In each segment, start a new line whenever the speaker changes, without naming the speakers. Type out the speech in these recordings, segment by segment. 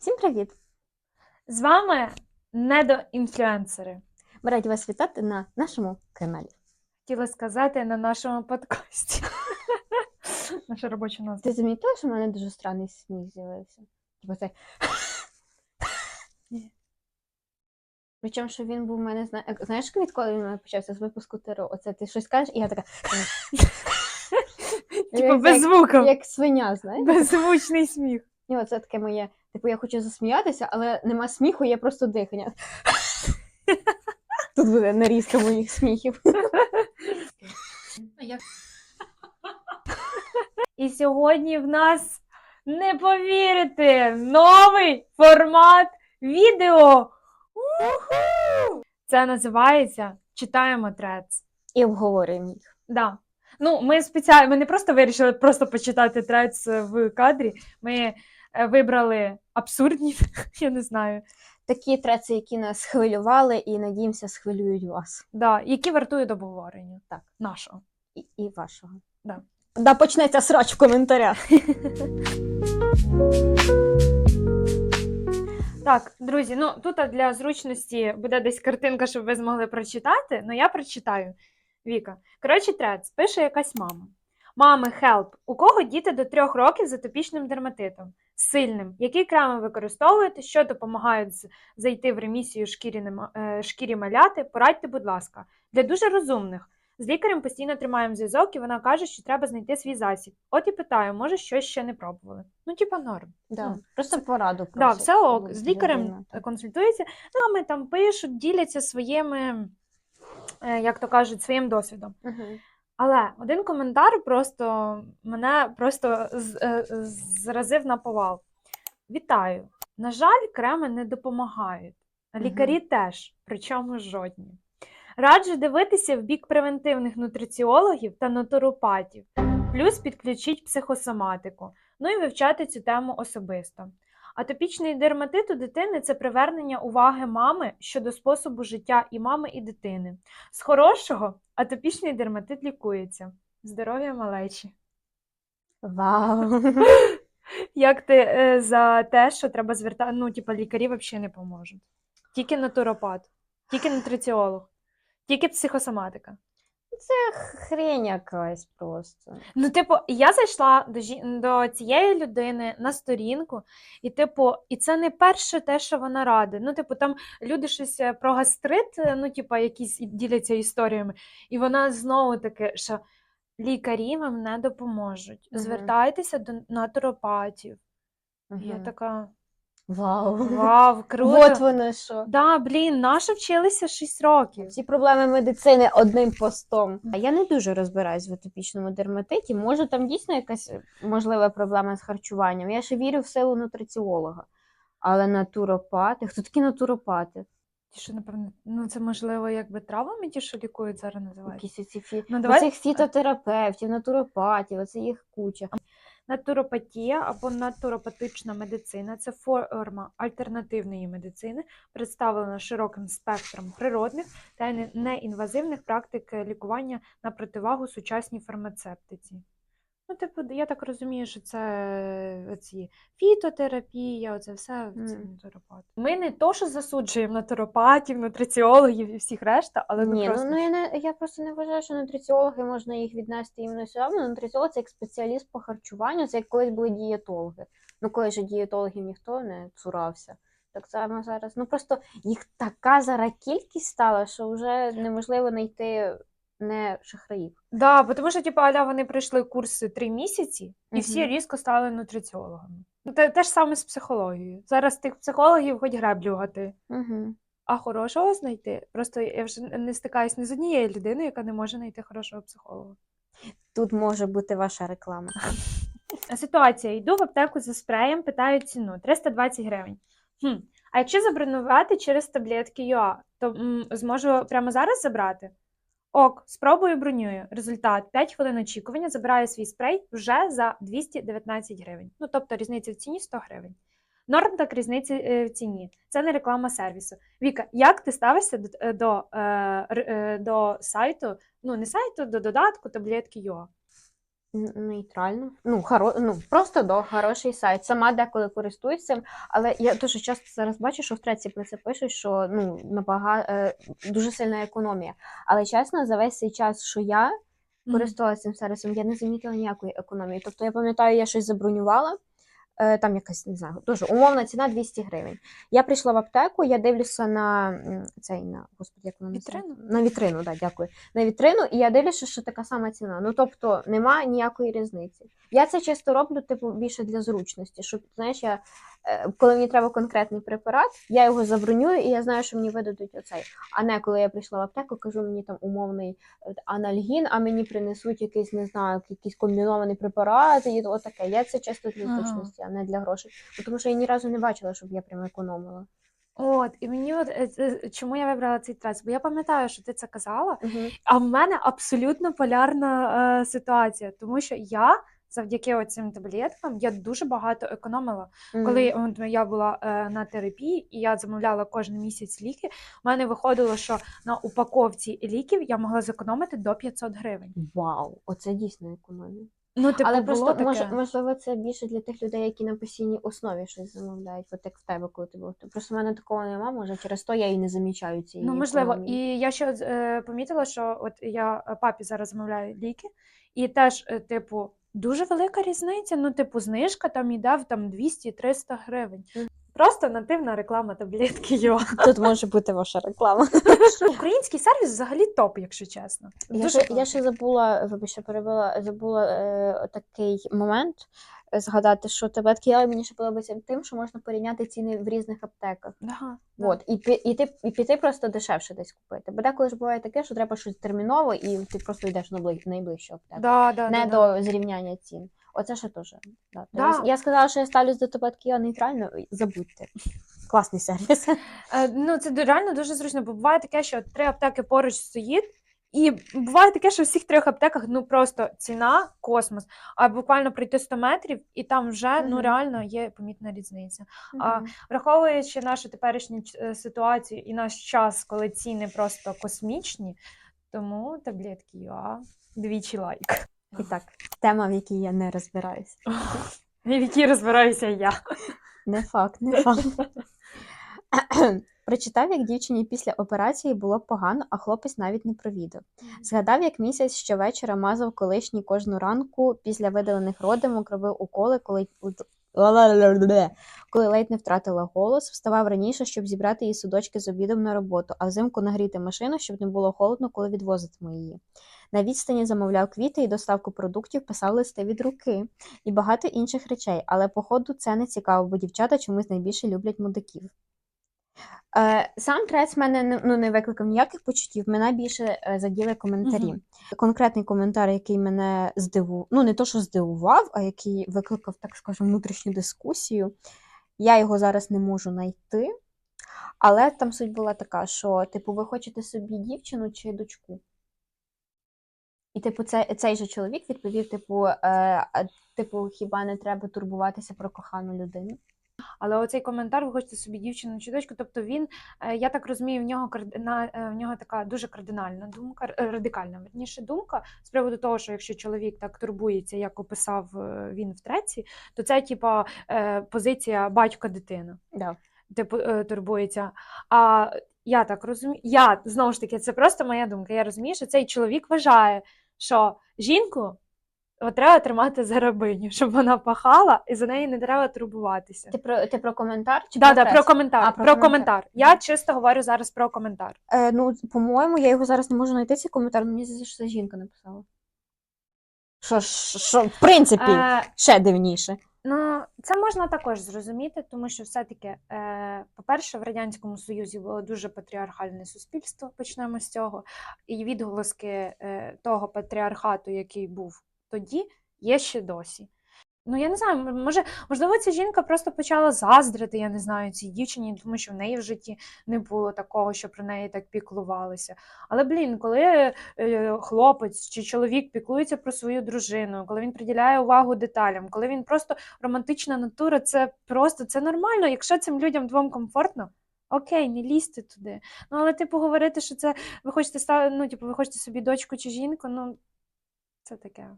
Всім привіт!
З вами недоінфлюенсери.
Ми раді вас вітати на нашому каналі.
Хотіла сказати на нашому подкасті. Наша робоча назва.
Ти замітила, що в мене дуже странний сміх з'явився? Типу цей.
Ні.
Причому, що він був у мене, зна... як- знаєш, відколи він у мене почався з випуску ТРО? Оце ти щось кажеш, і я така.
Типу без звуку.
Як свиня, знаєш?
Беззвучний сміх.
І оце таке моє. Типу, я хочу засміятися, але нема сміху, є просто дихання. Тут буде нарізка моїх сміхів.
І сьогодні в нас не повірите новий формат відео. Уху! Це називається Читаємо трец.
І обговорюємо їх.
Да. Ну, ми спеціально, ми не просто вирішили просто почитати трец в кадрі. Ми вибрали абсурдні, я не знаю,
Такі треци, які нас хвилювали, і надіємося, схвилюють вас.
да, які вартують обговорення.
Так.
Нашого.
І, і вашого.
Да.
Да почнеться срач в коментарях.
Так, друзі, ну тут для зручності буде десь картинка, щоб ви змогли прочитати, але я прочитаю. Віка. Коротше, трец, пише якась мама. Мами, хелп, у кого діти до трьох років з атопічним дерматитом? Сильним. Які креми використовуєте, що допомагають зайти в ремісію шкірі, е, шкірі маляти? Порадьте, будь ласка. Для дуже розумних. З лікарем постійно тримаємо зв'язок, і вона каже, що треба знайти свій засіб. От і питаю, може, щось ще не пробували. Ну, типа норм.
Да.
Ну,
Просто пораду
Да, все ок. З лікарем консультується. Ну, ми там пишуть, діляться своїми, е, як то кажуть, своїм досвідом.
Мгм.
Але один коментар просто мене просто е, зразив на повал. Вітаю! На жаль, креми не допомагають.
Мгм.
Лікарі теж, причому жодні. Раджу дивитися в бік превентивних нутриціологів та натуропатів, плюс підключіть психосоматику, ну і вивчати цю тему особисто. Атопічний дерматит у дитини це привернення уваги мами щодо способу життя і мами, і дитини. З хорошого атопічний дерматит лікується. Здоров'я малечі.
Вау.
Як ти е, за те, що треба звертати, ну, типа, лікарі взагалі не поможуть. Тільки натуропат, тільки нутриціолог, тільки психосоматика.
Це хрень якась просто.
Ну, типу, я зайшла до, жі... до цієї людини на сторінку, і, типу, і це не перше те, що вона радить. Ну, типу, там люди щось е, про гастрит, е, ну, типу, якісь діляться історіями, і вона знову таки, що лікарі вам не допоможуть. Звертайтеся до натуропатів. І Я така,
Вау.
вау, круто.
Вот воно що.
Да, блін, наша вчилися 6 років.
Всі проблеми медицини одним постом. А я не дуже розбираюсь в атопічному дерматиті. Може, там дійсно якась е, можлива проблема з харчуванням. Я ще вірю в силу нутриціолога. Але натуропати, хто такі натуропати?
Ті, що, напевно, ну це можливо, якби травами ті, що лікують зараз називають.
Якісь ці фі...
Ну, давай-
Оцих фітотерапевтів, натуропатів, оце їх куча.
Натуропатія або натуропатична медицина це форма альтернативної медицини, представлена широким спектром природних та неінвазивних практик лікування на противагу сучасній фармацевтиці. Ну, типу, я так розумію, що це оці фітотерапія, оце все це
Мгм.
натуропат. Ми не то, що засуджуємо натуропатів, нутриціологів і всіх решта, але
Ні,
просто...
ну, ну я не я просто не вважаю, що нутриціологи можна їх віднести іменно сюди. Ну, Нутриціолог це як спеціаліст по харчуванню, це як колись були дієтологи. Ну, коли ж дієтологів ніхто не цурався. Так само зараз. Ну просто їх така зараз кількість стала, що вже неможливо знайти не шахраїв.
Да, бо тому що, типу, аля вони пройшли курси три місяці, і всі різко стали нутриціологами. Ну, Те, те ж саме з психологією. Зараз тих психологів хоч греблю гати.
Угу.
А хорошого знайти. Просто я вже не стикаюсь ні з однією людиною, яка не може знайти хорошого психолога.
Тут може бути ваша реклама.
Ситуація: йду в аптеку за спреєм, питаю ціну 320 гривень. Хм. А якщо забронювати через таблетки ЮА, то м, зможу прямо зараз забрати? Ок, спробую бронюю. Результат 5 хвилин очікування, забираю свій спрей вже за 219 гривень. Ну, тобто різниця в ціні 100 гривень. Норм так різниці е, в ціні. Це не реклама сервісу. Віка, як ти ставишся до, е, до, е, до сайту, ну не сайту, до додатку таблетки ЮА?
Нейтрально. Ну, хоро... ну, просто до хороший сайт. Сама деколи користуюсь цим, але я дуже часто зараз бачу, що в треці про це пишуть, що ну, набага... е, дуже сильна економія. Але чесно, за весь цей час, що я користувалася цим сервісом, я не замітила ніякої економії. Тобто я пам'ятаю, я щось забронювала. Е, Там якась не знаю, дуже умовна ціна 200 гривень. Я прийшла в аптеку, я дивлюся на цей на господи, як вона?
Вітрину?
На вітрину, да, дякую. На вітрину, і я дивлюся, що така сама ціна. Ну тобто немає ніякої різниці. Я це часто роблю, типу, більше для зручності, щоб знаєш, я е, коли мені треба конкретний препарат, я його забронюю, і я знаю, що мені видадуть оцей. А не коли я прийшла в аптеку, кажу мені там умовний е, анальгін, а мені принесуть якийсь, не знаю, якийсь комбінований препарат, і от таке. Я це часто для зручності, не для грошей. Ну, Тому що я ні разу не бачила, щоб я прямо економила.
От, і мені от е, чому я вибрала цей трес? Бо я пам'ятаю, що ти це казала,
Угу.
а в мене абсолютно полярна е, ситуація, тому що я завдяки цим таблеткам я дуже багато економила. Коли от, я була е, на терапії і я замовляла кожен місяць ліки, в мене виходило, що на упаковці ліків я могла зекономити до 500 гривень.
Вау, оце дійсно економія.
Ну, типу,
Але
було
просто
таке.
мож, можливо, це більше для тих людей, які на постійній основі щось замовляють, от як в тебе, коли ти був. Просто в мене такого нема, може через то я і не замічаю цієї.
Ну, можливо,
економії.
і я ще е, помітила, що от я е, папі зараз замовляю ліки, і теж, е, типу, дуже велика різниця. Ну, типу, знижка там іде в там 200-300 гривень. Просто нативна реклама таблетки Йо.
Тут може бути ваша реклама.
Український сервіс взагалі топ, якщо чесно.
Я
Дуже
ще, я ще забула, вибачте, перебила, забула е, такий момент е, згадати, що таблетки Яли мені ще подобається тим, що можна порівняти ціни в різних аптеках.
Ага,
От, і, пі- і, ти, і піти просто дешевше десь купити. Бо деколи ж буває таке, що треба щось терміново, і ти просто йдеш на бли- найближчу аптеку.
Да, да,
не
да, да.
до зрівняння цін. Оце ще теж. Да.
Да.
Я, я сказала, що я ставлюсь до таблетки Йо нейтрально, забудьте. Класний сервіс.
Е, Ну, це реально дуже зручно, бо буває таке, що три аптеки поруч стоїть, і буває таке, що в всіх трьох аптеках ну просто ціна космос, а буквально пройти 100 метрів, і там вже ну реально є помітна різниця. А, Враховуючи нашу теперішню е, ситуацію і наш час, коли ціни просто космічні, тому таблетки ЮА двічі лайк.
І так, тема, в якій я не розбираюся.
В якій розбираюся я.
Не факт, не факт. Прочитав, як дівчині після операції було погано, а хлопець навіть не провідав. Згадав, як місяць щовечора мазав колишній кожну ранку після видалених родимок, робив уколи, коли коли ледь не втратила голос, вставав раніше, щоб зібрати її судочки з обідом на роботу, а взимку нагріти машину, щоб не було холодно, коли відвозитиме її. На відстані замовляв квіти і доставку продуктів, писав листи від руки і багато інших речей, але походу це не цікаво, бо дівчата чомусь найбільше люблять мудаків. Е, сам трец мене не- ну, не викликав ніяких почуттів, мене більше е, заділи коментарі.
Мгм.
Конкретний коментар, який мене здивував, ну не то, що здивував, а який викликав, так скажемо, внутрішню дискусію. Я його зараз не можу знайти, але там суть була така, що, типу, ви хочете собі дівчину чи дочку? І, типу, цей, цей же чоловік відповів: типу, е, типу, хіба не треба турбуватися про кохану людину?
Але оцей коментар, ви хочете собі дівчину чи дочку, тобто він, е, я так розумію, в нього кардина, е, в нього така дуже кардинальна думка, е, радикальна верніше думка з приводу того, що якщо чоловік так турбується, як описав він в треці, то це типа позиція батька-дитина.
Да.
Типу турбується. А я так розумію, я знову ж таки, це просто моя думка. Я розумію, що цей чоловік вважає, що жінку от треба тримати за рабиню, щоб вона пахала, і за неї не треба турбуватися.
Ти про, ти про коментар? Чи
Да,
про
да, про коментар.
А,
про,
про
коментар.
коментар.
Я чисто говорю зараз про коментар.
Е, ну, по-моєму, я його зараз не можу знайти цей коментар, мені здається, що це жінка написала. Що, що в принципі,
Е,
ще дивніше.
ну, це можна також зрозуміти, тому що все-таки, е, по-перше, в Радянському Союзі було дуже патріархальне суспільство, почнемо з цього. І відголоски е, того патріархату, який був тоді, є ще досі. Ну, я не знаю, може, можливо, ця жінка просто почала заздрити, я не знаю, цій дівчині, тому що в неї в житті не було такого, що про неї так піклувалися. Але, блін, коли е, хлопець чи чоловік піклується про свою дружину, коли він приділяє увагу деталям, коли він просто романтична натура, це просто це нормально. Якщо цим людям двом комфортно. Окей, не лізьте туди. Ну, але типу говорити, що це ви хочете ну, типу, ви хочете собі дочку чи жінку, ну це таке.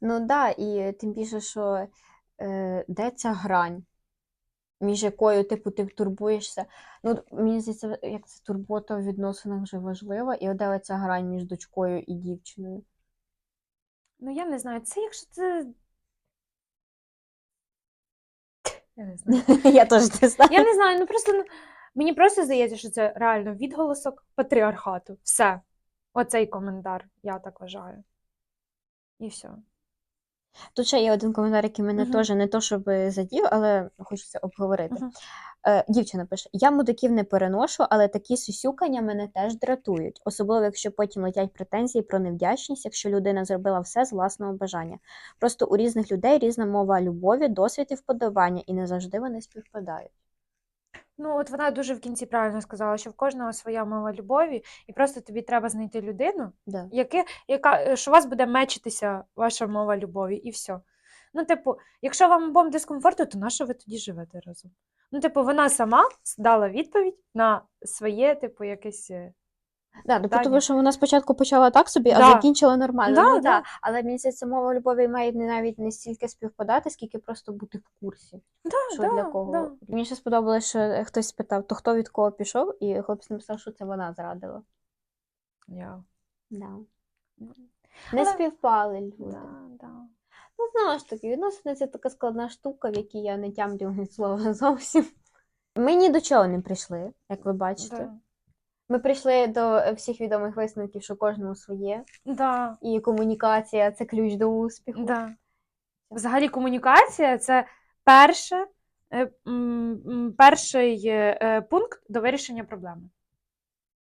Ну да, і тим більше, що е, де ця грань, між якою, типу, ти турбуєшся. Ну, мені здається, як це турбота в відносинах вже важлива, і де ця грань між дочкою і дівчиною.
Ну, я не знаю, це якщо це. Я не знаю.
Я теж не знаю.
Я не знаю, ну просто ну, мені просто здається, що це реально відголосок патріархату. Все. Оцей коментар, я так вважаю. І все.
Тут ще є один коментар, який мене
Мгм.
теж не то, щоб задів, але хочеться обговорити.
Мгм.
Е, дівчина пише: Я мудаків не переношу, але такі сюсюкання мене теж дратують, особливо якщо потім летять претензії про невдячність, якщо людина зробила все з власного бажання. Просто у різних людей різна мова любові, досвід і вподобання, і не завжди вони співпадають.
Ну, от вона дуже в кінці правильно сказала, що в кожного своя мова любові, і просто тобі треба знайти людину,
Да.
яке, яка, е, що у вас буде мечитися ваша мова любові, і все. Ну, типу, якщо вам обом дискомфорту, то на що ви тоді живете разом? Ну, типу, вона сама дала відповідь на своє, типу, якесь.
Да, ну, тому що вона спочатку почала так собі, а
Да.
закінчила нормально.
Да,
ну,
да.
Але мені здається, мова любові має не навіть не стільки співпадати, скільки просто бути в курсі.
Да,
що
да,
для кого.
да.
Мені ще сподобалось, що е, хтось спитав, то хто від кого пішов, і хлопець написав, що це вона зрадила.
Я.
Да. Не
Але-
співпали люди.
Да, да.
Ну, знову ж таки, відносини це така складна штука, в якій я не тямлю ні слова зовсім. Ми ні до чого не прийшли, як ви бачите.
Да.
Ми прийшли до е, всіх відомих висновків, що кожному своє,
Да,
і комунікація це ключ до успіху.
да. Взагалі комунікація це перше, е, перший е, пункт до вирішення проблеми.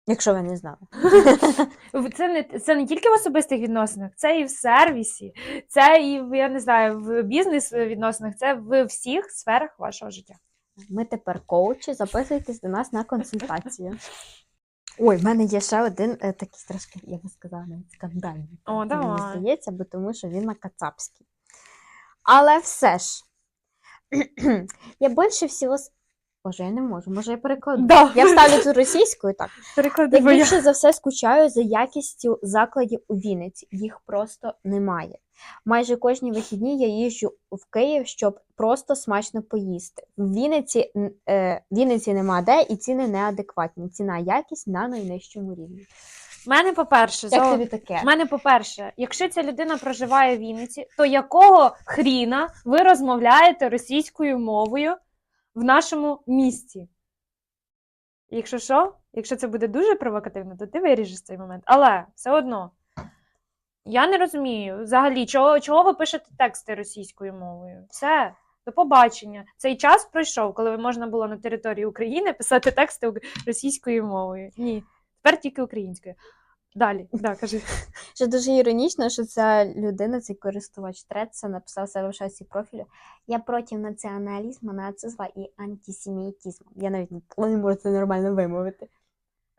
Якщо ви не знали.
Це не, це не тільки в особистих відносинах, це і в сервісі, це і я не знаю, в бізнес-відносинах, це в всіх сферах вашого життя.
Ми тепер коучі, записуйтесь до нас на консультацію. Ой, в мене є ще один е, такий трошки, я би сказала, навіть скандальний.
О,
Мені
давай.
здається, бо тому що він на кацапський. Але все ж, я більше всього. с- Боже, я не можу, може я перекладу.
Да.
Я вставлю цю російською так.
Переклади,
Я більше за все скучаю за якістю закладів у Вінниці. Їх просто немає. Майже кожні вихідні я їжджу в Київ, щоб просто смачно поїсти. В Вінниці, е, Вінниці нема де, і ціни неадекватні. Ціна якість на найнижчому рівні.
Мене, по-перше,
Як тобі таке?
мене, по-перше, якщо ця людина проживає в Вінниці, то якого хріна ви розмовляєте російською мовою в нашому місті? Якщо що, якщо це буде дуже провокативно, то ти виріжеш цей момент. Але все одно, я не розумію взагалі, чого, чого ви пишете тексти російською мовою. Все, до побачення. Цей час пройшов, коли можна було на території України писати тексти російською мовою. Ні, тепер тільки українською. Далі, да, кажи.
Що дуже іронічно, що ця людина, цей користувач Треца, написав себе в шасі профілю. Я проти націоналізму, нацизму і антисемітизму. Я навіть не- не можу це нормально вимовити.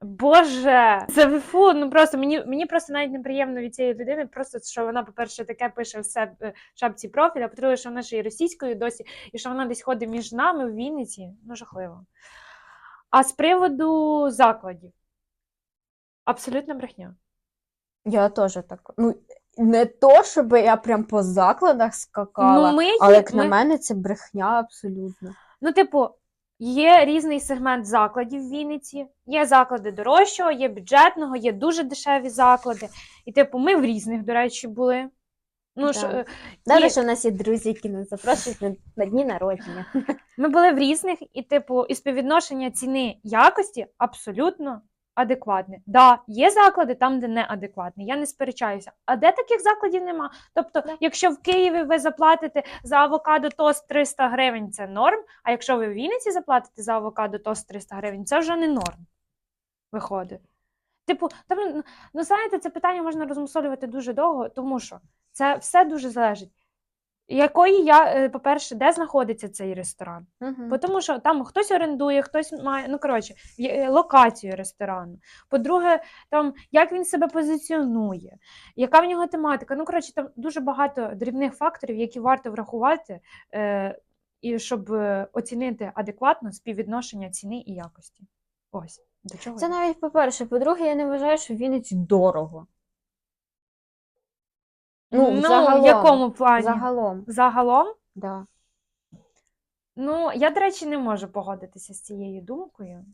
Боже, це фу, ну просто мені, мені просто навіть неприємно від цієї людини, просто що вона, по-перше, таке пише в себе в шапці профіля, по-друге, що вона ще й російською досі, і що вона десь ходить між нами в Вінниці. Ну, жахливо. А з приводу закладів, абсолютна брехня.
Я теж так. Ну, не то, щоб я прям по закладах скакала,
Ну, ми,
але як на
ми-
мене, це брехня абсолютно.
Ну, типу, є різний сегмент закладів в Вінниці. Є заклади дорожчого, є бюджетного, є дуже дешеві заклади. І, типу, ми в різних, до речі, були. Ну,
Да.
ж, е,
Добре,
і-
що в нас є друзі, які нас запрошують на, на дні народження.
Ми були в різних, і, типу, і співвідношення ціни якості абсолютно адекватне. Да, є заклади там, де неадекватне, я не сперечаюся. А де таких закладів нема? Тобто, якщо в Києві ви заплатите за авокадо тост 300 гривень, це норм. А якщо ви в Вінниці заплатите за авокадо тост 300 гривень, це вже не норм. Виходить. Типу, там, ну, ну знаєте, це питання можна розмусолювати дуже довго, тому що це все дуже залежить. Якої я, е, по-перше, де знаходиться цей ресторан? Бо Тому що там хтось орендує, хтось має, ну коротше, е, локацію ресторану. По-друге, там як він себе позиціонує, яка в нього тематика. Ну, коротше, там дуже багато дрібних факторів, які варто врахувати, е, і щоб е, оцінити адекватно співвідношення ціни і якості. Ось до чого.
Це
я.
навіть по-перше. По-друге, я не вважаю, що в Вінниці дорого. Ну,
в
загалом.
якому плані?
Загалом,
Загалом?
да.
Ну, я, до речі, не можу погодитися з цією думкою.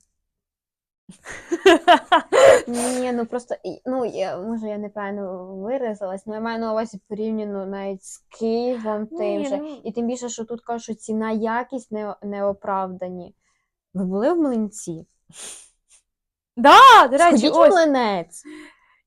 Ні, ну просто ну я може я неправильно виразилась, але я маю на увазі порівняно навіть з Києвом тим
Ні,
же.
ну,
І тим більше, що тут кажуть, що ціна якість не, не оправдані. Ви були в млинці?
Да, до речі,
Сходіть в
ось.
млинець.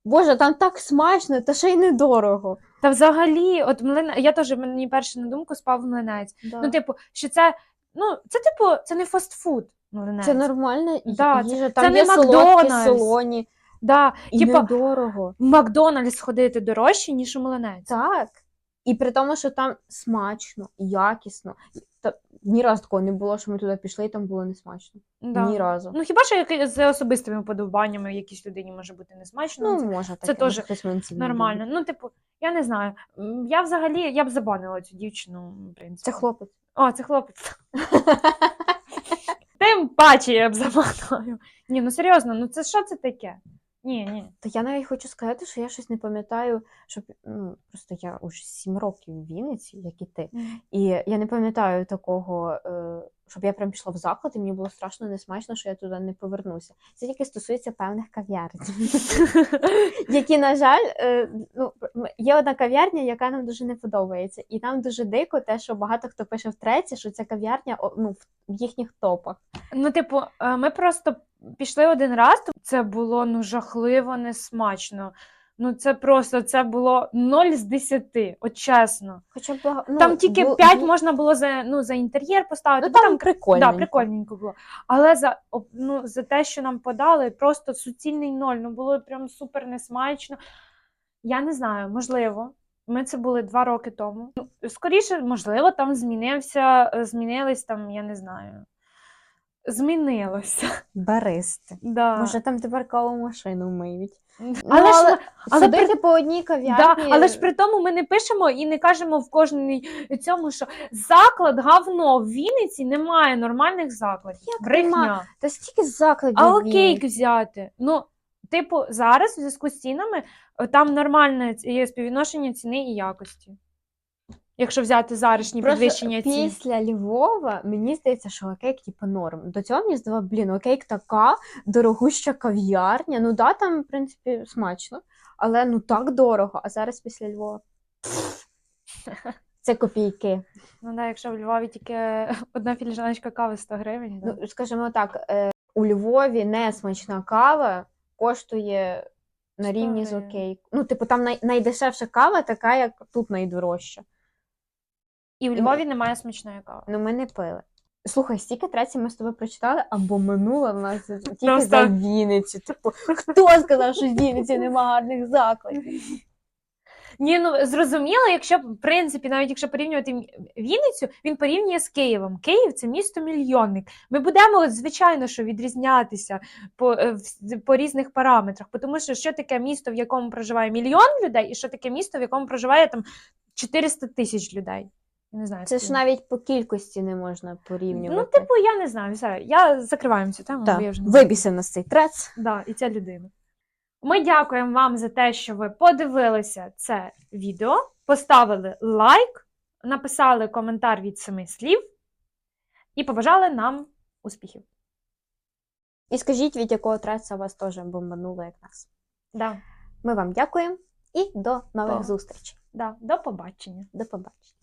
Боже, там так смачно, та ще й недорого.
Та взагалі, от млин... я теж мені перше на думку спав млинець.
Да.
Ну, типу, що це, ну, це типу, це не фастфуд. Млинець.
це нормальна
Да, це-
їжа,
це
там
не
є солодкі,
Макдональдс.
солоні,
Да.
і
типу,
недорого.
в Макдональдс ходити дорожче, ніж у млинець.
Так. І при тому, що там смачно, якісно. Та, ні разу такого не було, що ми туди пішли і там було не смачно.
Да.
Ні разу.
Ну, хіба що з особистими подобаннями якійсь людині може бути несмачно.
Ну,
це
може,
це теж нормально. Ну, типу, я не знаю. Я взагалі я б забанила цю дівчину, в принципі.
Це хлопець.
О, це хлопець. Тим паче я б забанила. Ні, ну серйозно, ну це що це таке? Ні, ні.
Та я навіть хочу сказати, що я щось не пам'ятаю, щоб ну просто я уже сім років в Вінниці, як і ти. І я не пам'ятаю такого, е, щоб я прям пішла в заклад, і мені було страшно несмачно, що я туди не повернуся. Це тільки стосується певних кав'ярень, які, на жаль, е, ну, є одна кав'ярня, яка нам дуже не подобається. І нам дуже дико те, що багато хто пише в треці, що ця кав'ярня ну, в- в їхніх топах.
Ну, типу, е, ми просто пішли один раз, то це було ну жахливо несмачно. Ну, це просто це було 0 з 10, от чесно.
Хоча б ну,
там тільки
бу-
5
бу-
можна було за, ну, за інтер'єр поставити,
Ну, там,
там
прикольно.
Да, прикольненько було. Але за, ну, за те, що нам подали, просто суцільний ноль. Ну було прям супер несмачно. Я не знаю, можливо. Ми це були два роки тому. Ну, скоріше, можливо, там змінився, е, змінились там, я не знаю. Змінилося.
Баристи.
Да.
Може, там тепер каву машину миють.
але,
Ну,
ж,
але
ми- але при-
по одній
да,
кав'ярні.
але ж при тому ми не пишемо і не кажемо в кожній цьому, що заклад говно в Вінниці немає нормальних закладів.
Як
Брехня.
нема? Та стільки закладів.
А
в
окейк взяти. Ну, типу, зараз в зв'язку з цінами е, там нормальне ц- є співвідношення ціни і якості. Якщо взяти зарішні
Просто
підвищення цін.
після Львова мені здається, що окейк типу норм. До цього мені здавав, блін, окейк така дорогуща кав'ярня. Ну да, там, в принципі, смачно, але ну так дорого. А зараз після Львова. Це копійки.
Ну да, якщо в Львові тільки одна філіжаночка кави 100 гривень. Да.
Ну, скажімо так, е, у Львові несмачна кава коштує на рівні з
гривень.
Ну, типу, там най- найдешевша кава, така, як тут найдорожча.
І в Львові немає смачної кави.
Ну, ми не пили. Слухай, стільки треці ми з тобою прочитали, або минуло в нас тільки
Просто-
за Вінницю. Типу, хто сказав, що в Вінниці нема гарних закладів?
Ні, ну зрозуміло, якщо в принципі, навіть якщо порівнювати Вінницю, він порівнює з Києвом. Київ це місто мільйонник. Ми будемо звичайно що відрізнятися по, е, по різних параметрах, тому що що таке місто, в якому проживає мільйон людей, і що таке місто, в якому проживає там 400 тисяч людей. Я не знаю.
Це ж навіть по кількості не можна порівнювати.
ну, типу, я не знаю. Все, я закриваю цю тему.
Так,
бо я вже не
вибісив нас цей трец.
Да, і ця людина. Ми дякуємо вам за те, що ви подивилися це відео, поставили лайк, написали коментар від семи слів і побажали нам успіхів.
І скажіть, від якого треца вас теж бомбануло, як нас.
Да,
Ми вам дякуємо і до нових
О.
зустрічей.
да, до побачення.
До побачення.